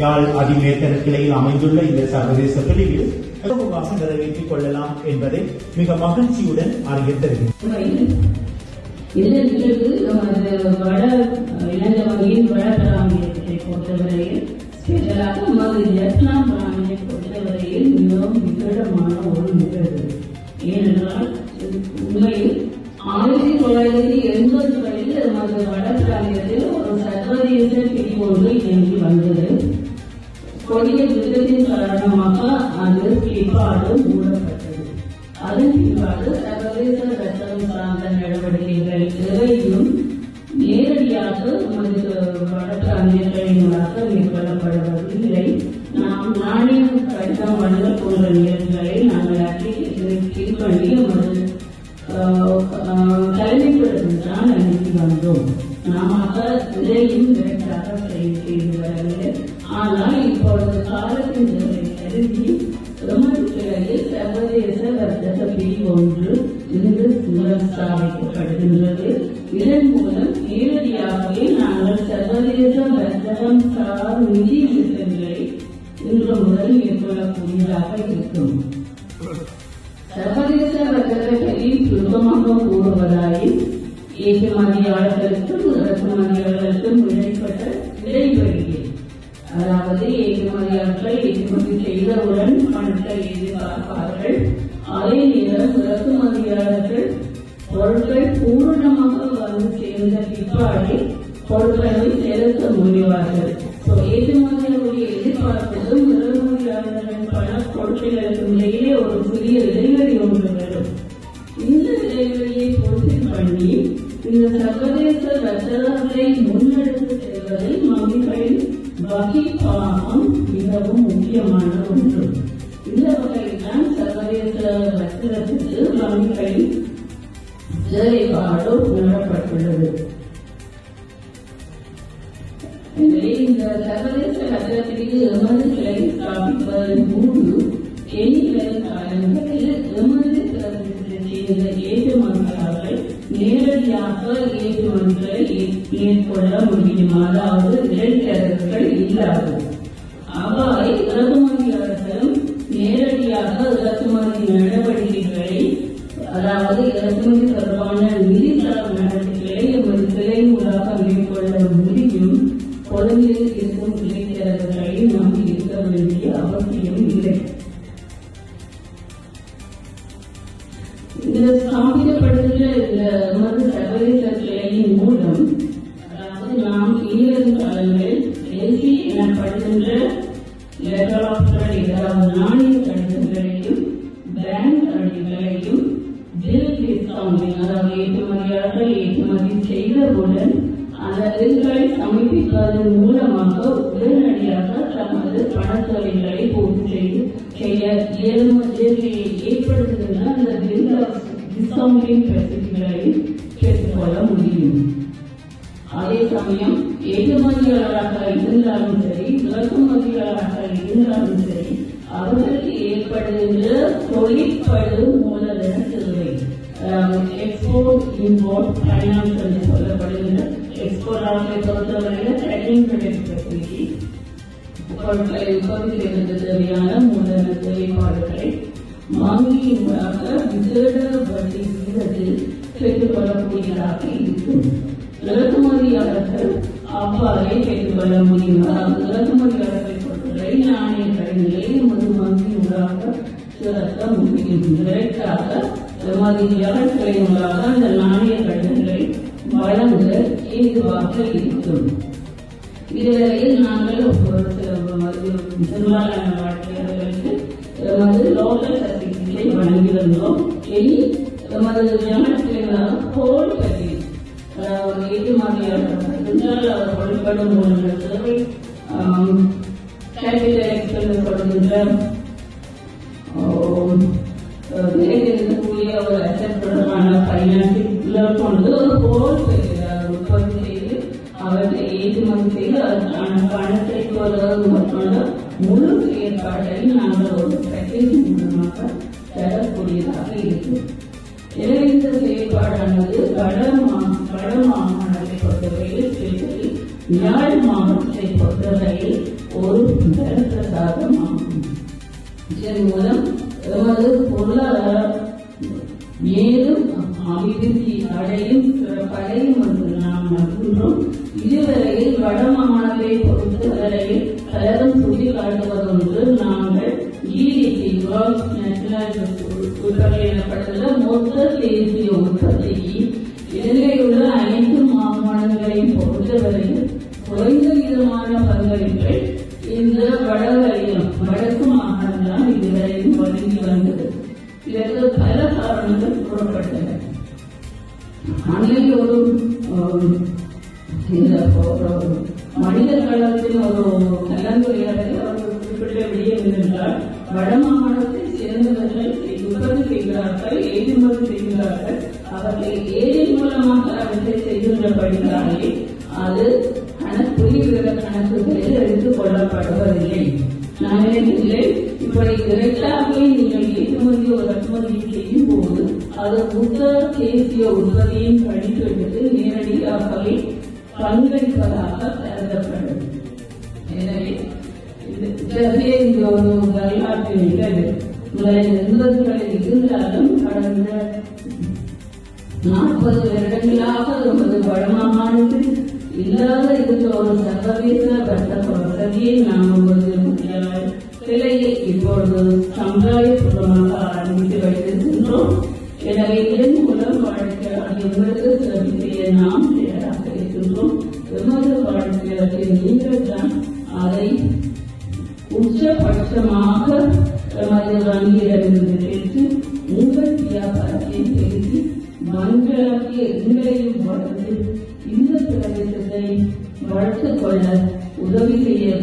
யாழ் அதிமேத்தன கிளையில் அமைந்துள்ள இந்த சர்வதேச பிரிவில் இலகுவாக நிறைவேற்றிக் கொள்ளலாம் என்பதை மிக மகிழ்ச்சியுடன் அறிய தருகிறேன். இந்த நிகழ்வு நமது வட இலங்கை வங்கியின் வட பிராந்தியத்தை பொறுத்தவரையில் ஸ்பெஷலாக நமது வியட்நாம் பிராந்தியை பொறுத்தவரையில் மிகவும் விசேடமான ஒரு நிகழ்வு. ஏனென்றால் உண்மையில் பிற்பாடு மூடப்பட்டது அதன் பிற்பாடு சர்வதேச ரத்தம் சார்ந்த நடவடிக்கைகள் எவையும் நேரடியாக நமது வடபிராந்தியங்களினூடாக மேற்கொள்ளப்படுவதில்லை. நாம் நாணயம் கடிதம் வழங்கல் போன்ற நிகழ்வுகளை நாங்கள் அறிக்கை கிளிக் பண்ணி நமது தலைமைப்படத்தில் தான் அனுப்பி வந்தோம். நாம இதையும் விரைவாக செய்து வரவில்லை ஆனால் இப்பொழுது காலத்தின் கருதி சர்வதேச வர்த்தக பிரிவு ஒன்று இன்று மூலம் ஸ்தாபிக்கப்படுகின்றது இதன் மூலம் நேரடியாகவே நாங்கள் சர்வதேச வர்த்தகம் சார் நிதி திட்டங்களை இன்று முதல் மேற்கொள்ளக்கூடியதாக இருக்கும். சர்வதேச வர்த்தகத்தை சுருக்கமாக கூறுவதாயின் ஏற்றுமதியாளர்களுக்கும் இறக்குமதியாளர்களுக்கும் இடைப்பட்ட இடைவெளியில் அதாவது ஏற்றுமதியாளர்கள் ஏற்றுமதி செய்தவுடன் பணத்தை எதிர்பார்ப்பார்கள் அதே நேரம் இறக்குமதியாளர்கள் பொருட்கள் பூரணமாக வந்து சேர்ந்த பிற்பாடு பொருட்களை செலுத்த முடிவார்கள். ஏற்றுமதியாளருடைய எதிர்பார்ப்பதும் இறக்குமதியாளர்களின் பண பொருட்களுக்கு இடையிலே ஒரு புதிய இடைவெளி ஒன்று வரும் இந்த இடைவெளியை பூர்த்தி பண்ணி இந்த சர்வதேச வர்த்தகங்களை முன்னெடுத்து செல்வதில் வங்கிகளின் வகை பாகம் மிகவும் முக்கியமான ஒன்று. இந்த வகையில்தான் சர்வதேச வர்த்தகத்துக்கு வங்கிகளின் செயல்பாடு உணரப்பட்டுள்ளது. எனவே இந்த சர்வதேச வர்த்தகத்திற்கு எமது கிளை ஸ்தாபிப்பதன் போது எண்ணிக்கை காலங்களில் எமது சேர்ந்த ஏற்றுமதியாளர்கள் நேரடியாக ஏற்றுமதிகளை மேற்கொள்ள முடியும்? அதாவது இடைத்தரகர்கள் இல்லாது. அவ்வாறு இறக்குமதியாளர்களும் நேரடியாக இறக்குமதி நடவடிக்கைகளை அதாவது இறக்குமதி தொடர்பான நிதி தர நடவடிக்கைகளை எமது கிளை மூலமாக மேற்கொள்ள முடியும். கொழும்பில் இருக்கும் இடைத்தரகர்களை நாம் இருக்க வேண்டிய அவசியம் இல்லை. இந்த ஸ்தாபிக்கப்படுகின்ற டிஸ்கவுண்டிங் அதாவது ஏற்றுமதியாளர்கள் ஏற்றுமதி செய்தவுடன் அந்த சமர்ப்பிப்பதன் மூலமாக உடனடியாக தமது பணத்தொகைகளை பூர்த்தி செய்து செய்ய ஏற்படுத்துகின்ற அந்த டிஸ்கவுண்டிங் பெற்றுக்கொள்ள முடியும். அதே சமயம் ஏற்றுமதியாளராக இருந்தாலும் சரி இறக்குமதியாளராக இருந்தாலும் சரி அவர்களுக்கு ஏற்படுகின்ற தொழிற்படு மூலதன எக்ஸ்போர்ட் இம்போர்ட் ஃபைனான்ஸ் என்று சொல்லப்படுகின்ற எக்ஸ்போர்ட் ஆகிய பொறுத்தவரையில் ட்ரெக்கிங் கிரெடிட் ஃபெசிலிட்டி பொருட்களை உற்பத்தி தேவையான மூலதன தேவைப்பாடுகளை வங்கியின் மூலமாக விசேட வட்டி விகிதத்தில் பெற்றுக்கொள்ளக்கூடியதாக இருக்கும் இறக்குமதியாளர்கள் அவ்வாறே பெற்றுக்கொள்ள முடியும் அதாவது இறக்குமதியாளர்களை பொறுத்தவரை நாணய கடன்களை வங்கி மூலமாக திறக்க முடியும் இதற்காக எமதியாளர்களை மூலமாக அந்த நாணய கட்டங்களை வழங்க ஏதுவாக இருக்கும். இதுவரையில் நாங்கள் பெரும்பாலான வாழ்க்கையாளர்களுக்கு எமது லோக்கல் சர்டிபிகேட்டை வழங்கி வந்தோம். இனி எமது ஜனத்திலாக போல் கல்வி அதாவது ஏற்றுமதியாளர்கள் என்றால் அவர் வழிபடும் தேவை கேபிட்டல் எக்ஸ்பென்ஸ் கொடுக்கின்ற தொடர்பான கொண்டு ஒரு போல் உற்பத்தி செய்து அவற்றை ஏற்றுமதி செய்து அதற்கான பணத்தை கோருவது மட்டுமல்ல முழு ஏற்பாட்டையும் நாங்கள் ஒரு பேக்கேஜ் மூலமாக பெறக்கூடியதாக இருக்கும் எனவே இந்த செயல்பாடானது வட மா- வட மாகாணத்தை பொறுத்தவரையில் ஸ்பெஷலி யாழ் மாவட்டத்தை பொறுத்தவரையில் ஒரு பலத்த சாதமாகும் இதன் மூலம் எமது பொருளாதார மேலும் அபிவிருத்தி அடையும் சிறப்படையும் என்று நாம் நம்புகின்றோம் இதுவரையில் வடமாகாணத்தை பொறுத்தவரையில் பலரும் சுட்டிக்காட்டுவதொன்று நாங்கள் ஜிடிபி கிராஸ் நேஷனல் உற்பத்தி எனப்படுகிற மொத்த தேசிய உற்பத்தியின் அன்னைக்கு ஒரு ஆம், ஒரு மனித களத்தில் ஒரு கலந்துரையாடலில் அவர் குறிப்பிட்ட விடயம் என்றால் வடமாகாணத்தை சேர்ந்தவர்கள் உற்பத்தி செய்கிறார்கள் ஏற்றுமதி செய்கிறார்கள். அவர்கள் ஏரின் மூலமாக அவற்றை செய்கின்றபடினாலே அது கணக்கு புள்ளிவிவர கணக்குகளில் எடுத்துக் கொள்ளப்படுவதில்லை. நான் இப்படி இரண்டாகவே நீங்கள் ஏற்றுமதி போது அது புத்த தேசிய உற்பத்தியின் கணிப்பெடுத்து நேரடியாகவே பங்களிப்பதாக கருதப்படும். எனவே இத்தகைய இந்த ஒரு வரலாற்று நிகழ்வு எண்பதுகளில் இருந்தாலும் கடந்த நாற்பது வருடங்களாக நமது வடமாகாணத்தில் இல்லாத இருந்த ஒரு சர்வதேச வர்த்தக வசதியை நாம் நமது சிலையை இப்பொழுது சமுதாயபூர்வமாக ஆரம்பித்து வைத்திருக்கின்றோம். எனவே இதன் மூலம் வாழ்க்கை எங்களுக்கு சிறப்பிய நாம் தயாராக இருக்கின்றோம் எமது வாழ்க்கையில் நீங்கள் தான் அதை உச்சபட்சமாக எமது வங்கியிடமிருந்து 任何人，我都必须赢。